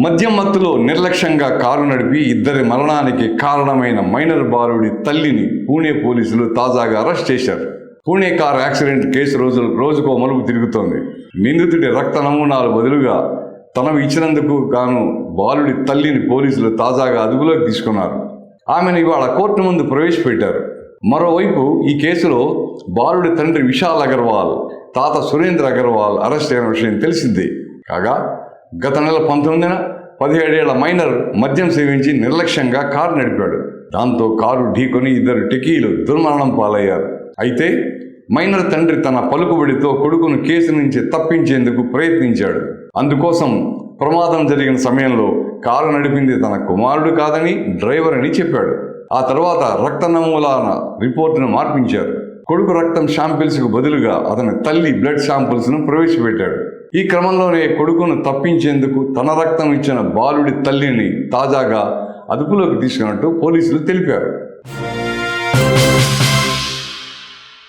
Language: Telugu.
మద్యం మత్తులో నిర్లక్ష్యంగా కారు నడిపి ఇద్దరి మరణానికి కారణమైన మైనర్ బాలుడి తల్లిని పూణే పోలీసులు తాజాగా అరెస్ట్ చేశారు. పూణే కార్ యాక్సిడెంట్ కేసు రోజులు రోజుకో మలుపు తిరుగుతోంది. నిందితుడి రక్త నమూనాలు బదులుగా తనవి ఇచ్చినందుకు గాను బాలుడి తల్లిని పోలీసులు తాజాగా అదుపులోకి తీసుకున్నారు. ఆమెను ఇవాళ కోర్టు ముందు ప్రవేశపెట్టారు. మరోవైపు ఈ కేసులో బాలుడి తండ్రి విశాల్ అగర్వాల్ తాత సురేంద్ర అగర్వాల్ అరెస్ట్ అయిన విషయం తెలిసిందే. కాగా గత నెల పంతొమ్మిదిన పదిహేడేళ్ళ మైనర్ మద్యం సేవించి నిర్లక్ష్యంగా కారు నడిపాడు. దాంతో కారు ఢీకొని ఇద్దరు టెకీలు దుర్మరణం పాలయ్యారు. అయితే మైనర్ తండ్రి తన పలుకుబడితో కొడుకును కేసు నుంచి తప్పించేందుకు ప్రయత్నించాడు. అందుకోసం ప్రమాదం జరిగిన సమయంలో కారు నడిపింది తన కుమారుడు కాదని డ్రైవర్ అని చెప్పాడు. ఆ తర్వాత రక్త నమూనాల రిపోర్టును మార్పించారు. కొడుకు రక్తం శాంపిల్స్కు బదులుగా అతని తల్లి బ్లడ్ శాంపిల్స్ను ప్రవేశపెట్టాడు. ఈ క్రమంలోనే కొడుకును తప్పించేందుకు తన రక్తం ఇచ్చిన బాలుడి తల్లిని తాజాగా అదుపులోకి తీసుకున్నట్టు పోలీసులు తెలిపారు.